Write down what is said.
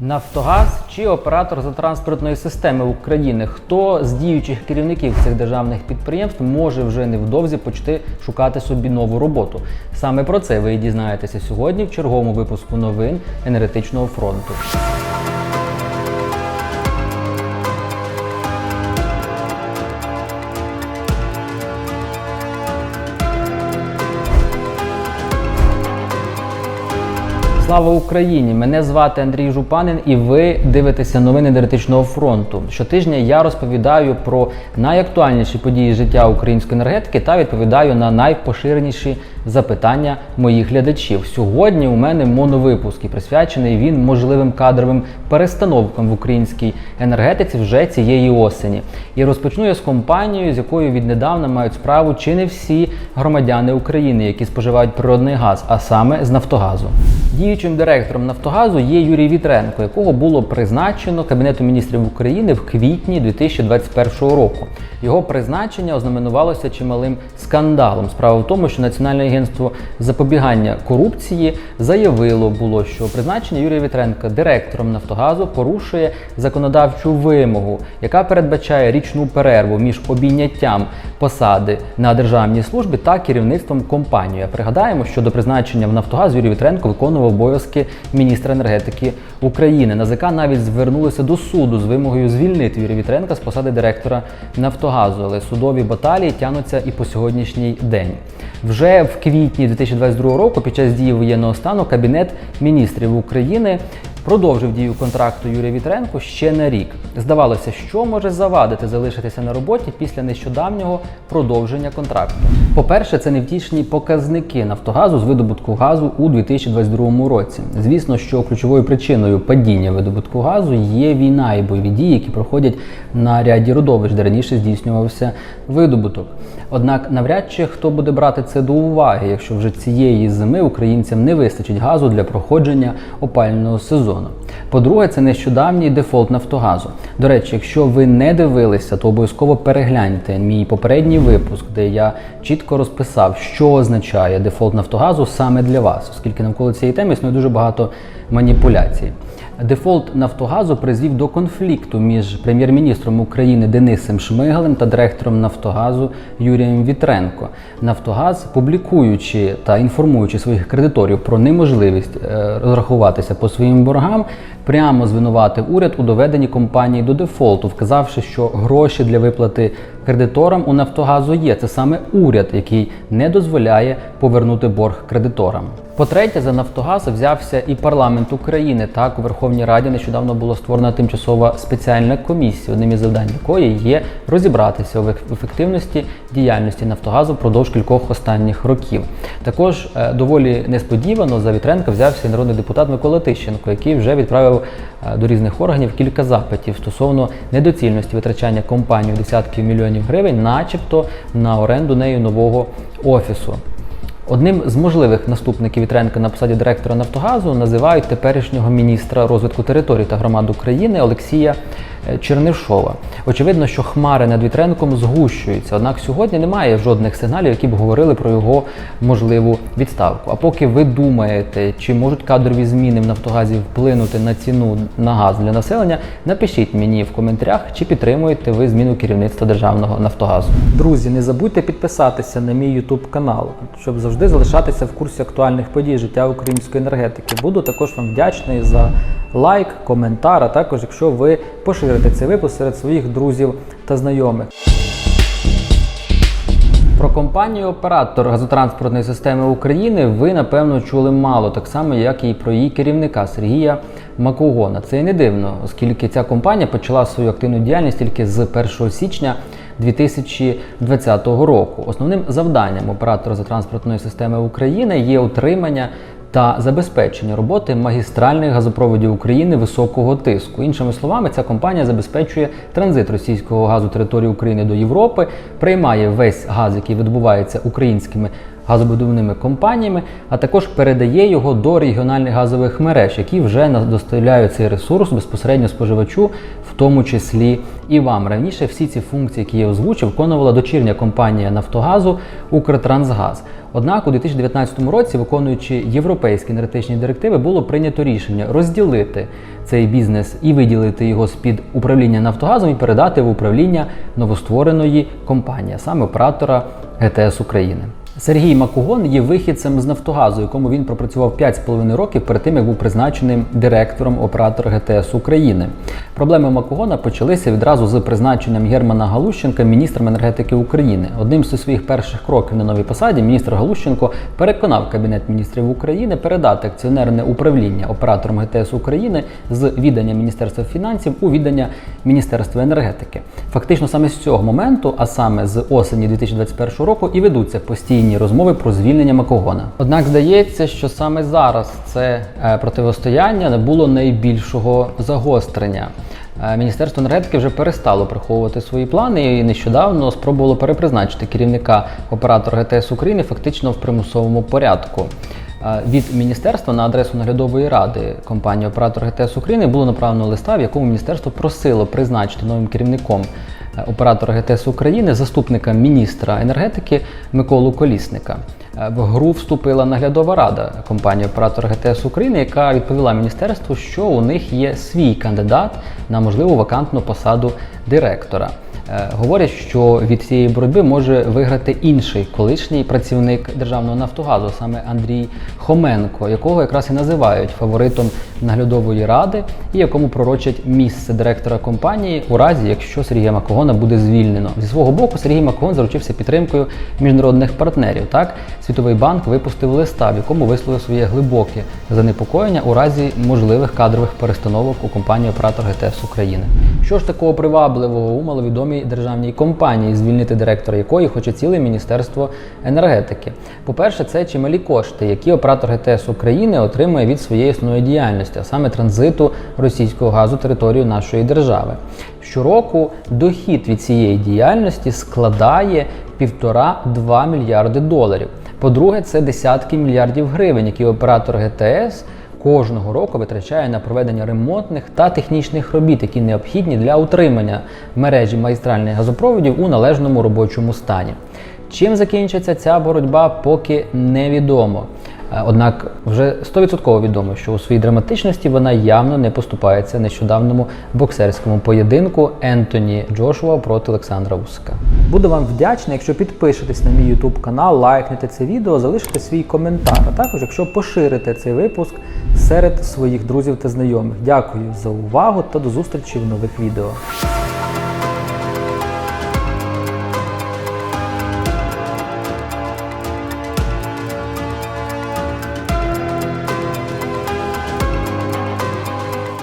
Нафтогаз чи оператор газотранспортної системи України? Хто з діючих керівників цих державних підприємств може вже невдовзі почати шукати собі нову роботу? Саме про це ви дізнаєтеся сьогодні в черговому випуску новин енергетичного фронту. Слава Україні! Мене звати Андрій Жупанин, і ви дивитеся новини енергетичного фронту. Щотижня я розповідаю про найактуальніші події життя української енергетики та відповідаю на найпоширеніші запитання моїх глядачів. Сьогодні у мене моновипуск і присвячений він можливим кадровим перестановкам в українській енергетиці вже цієї осені. І розпочну я з компанією, з якою віднедавна мають справу чи не всі громадяни України, які споживають природний газ, а саме з Нафтогазу. Діючим директором Нафтогазу є Юрій Вітренко, якого було призначено Кабінетом міністрів України в квітні 2021 року. Його призначення ознаменувалося чималим скандалом. Справа в тому, що Національне агентство запобігання корупції заявило було, що призначення Юрія Вітренка директором Нафтогазу порушує законодавчу вимогу, яка передбачає річну перерву між обійняттям посади на державній службі та керівництвом компанії. Пригадаємо, що до призначення в Нафтогаз Юрій Вітренко виконував обов'язки міністра енергетики України. НАЗК навіть звернулося до суду з вимогою звільнити Юрія Вітренка з посади директора Нафтогазу, але судові баталії тягнуться і по сьогоднішній день. Вже в квітні 2022 року, під час дії воєнного стану, Кабінет міністрів України продовжив дію контракту Юрія Вітренко ще на рік. Здавалося, що може завадити залишитися на роботі після нещодавнього продовження контракту. По-перше, це невтішні показники Нафтогазу з видобутку газу у 2022 році. Звісно, що ключовою причиною падіння видобутку газу є війна і бойові дії, які проходять на ряді родовищ, де раніше здійснювався видобуток. Однак навряд чи хто буде брати це до уваги, якщо вже цієї зими українцям не вистачить газу для проходження опального сезону. По-друге, це нещодавній дефолт Нафтогазу. До речі, якщо ви не дивилися, то обов'язково перегляньте мій попередній випуск, де я чітко розписав, що означає дефолт Нафтогазу саме для вас, оскільки навколо цієї теми існує дуже багато маніпуляцій. Дефолт Нафтогазу призвів до конфлікту між прем'єр-міністром України Денисом Шмигалем та директором Нафтогазу Юрієм Вітренко. Нафтогаз, публікуючи та інформуючи своїх кредиторів про неможливість е, розрахуватися по своїм боргам, прямо звинуватив уряд у доведенні компанії до дефолту, вказавши, що гроші для виплати кредиторам у Нафтогазу є. Це саме уряд, який не дозволяє повернути борг кредиторам. По-третє, за Нафтогаз взявся і парламент України. Так у Верховній Раді нещодавно було створена тимчасова спеціальна комісія, одним із завдань якої є розібратися в ефективності діяльності Нафтогазу впродовж кількох останніх років. Також е, доволі несподівано за Вітренка взявся і народний депутат Микола Тищенко, який вже відправив е, до різних органів кілька запитів стосовно недоцільності витрачання компанією десятків мільйонів гривень, начебто на оренду нею нового офісу. Одним з можливих наступників Вітренка на посаді директора Нафтогазу називають теперішнього міністра розвитку територій та громад України Олексія е, Чернишова. Очевидно, що хмари над Вітренком згущуються. Однак сьогодні немає жодних сигналів, які б говорили про його можливу відставку. А поки ви думаєте, чи можуть кадрові зміни в Нафтогазі вплинути на ціну на газ для населення, напишіть мені в коментарях, чи підтримуєте ви зміну керівництва державного Нафтогазу. Друзі, не забудьте підписатися на мій YouTube канал, щоб завжди залишатися в курсі актуальних подій життя української енергетики. Буду також вам вдячний за лайк, коментар, а також якщо ви поширите цей випуск серед своїх друзів та знайомих. Про компанію оператор газотранспортної системи України ви напевно чули мало, так само як і про її керівника Сергія Макогона. Це і не дивно, оскільки ця компанія почала свою активну діяльність тільки з 1 січня 2020 року. Основним завданням оператора транспортної системи України є утримання та забезпечення роботи магістральних газопроводів України високого тиску. Іншими словами, ця компанія забезпечує транзит російського газу території України до Європи, приймає весь газ, який видобувається українськими газобудівними компаніями, а також передає його до регіональних газових мереж, які вже доставляють цей ресурс безпосередньо споживачу, в тому числі і вам. Раніше всі ці функції, які я озвучив, виконувала дочірня компанія Нафтогазу Укртрансгаз. Однак у 2019 році, виконуючи європейські енергетичні директиви, було прийнято рішення розділити цей бізнес і виділити його з під управління Нафтогазом і передати в управління новоствореної компанії, саме оператора ГТС України. Сергій Макугон є вихідцем з Нафтогазу, якому він пропрацював 5,5 років перед тим, як був призначеним директором оператора ГТС України. Проблеми Макугона почалися відразу з призначенням Германа Галущенка міністром енергетики України. Одним з своїх перших кроків на новій посаді міністр Галущенко переконав Кабінет міністрів України передати акціонерне управління оператором ГТС України з віддання Міністерства фінансів у віддання Міністерства енергетики. Фактично саме з цього моменту, а саме з осені 2021 року, і ведуться постійні розмови про звільнення Макогона. Однак здається, що саме зараз це е, противостояння не було найбільшого загострення. Е, Міністерство енергетики вже перестало приховувати свої плани і нещодавно спробувало перепризначити керівника оператора ГТС України фактично в примусовому порядку. Е, Від міністерства на адресу наглядової ради компанії Оператор ГТС України було направлено листа, в якому міністерство просило призначити новим керівником оператора ГТС України заступника міністра енергетики Миколу Колісника. Е, В гру вступила наглядова рада компанії Оператор ГТС України, яка відповіла міністерству, що у них є свій кандидат на можливу вакантну посаду директора. Е, Говорять, що від цієї боротьби може виграти інший колишній працівник державного Нафтогазу, саме Андрій Хоменко, якого якраз і називають фаворитом наглядової ради, і якому пророчать місце директора компанії у разі, якщо Сергія Макогона буде звільнено. Зі свого боку, Сергій Макогон заручився підтримкою міжнародних партнерів. Так, Світовий банк випустив листа, в якому висловив своє глибоке занепокоєння у разі можливих кадрових перестановок у компанії оператор ГТС України. Що ж такого привабливого у маловідомій державній компанії, звільнити директора якої хоче ціле міністерство енергетики? По-перше, це чималі кошти, які оператор ГТС України отримує від своєї основної діяльності, а саме транзиту російського газу територію нашої держави. Щороку дохід від цієї діяльності складає 1,5-2 мільярди доларів. По-друге, це десятки мільярдів гривень, які оператор ГТС кожного року витрачає на проведення ремонтних та технічних робіт, які необхідні для утримання мережі магістральних газопроводів у належному робочому стані. Чим закінчиться ця боротьба, поки невідомо. Е, Однак вже 100% відомо, що у своїй драматичності вона явно не поступається нещодавному боксерському поєдинку Ентоні Джошуа проти Олександра Усика. Буду вам вдячний, якщо підпишетесь на мій YouTube канал, лайкнете це відео, залишите свій коментар. А також, якщо поширите цей випуск серед своїх друзів та знайомих. Дякую за увагу та до зустрічі в нових відео.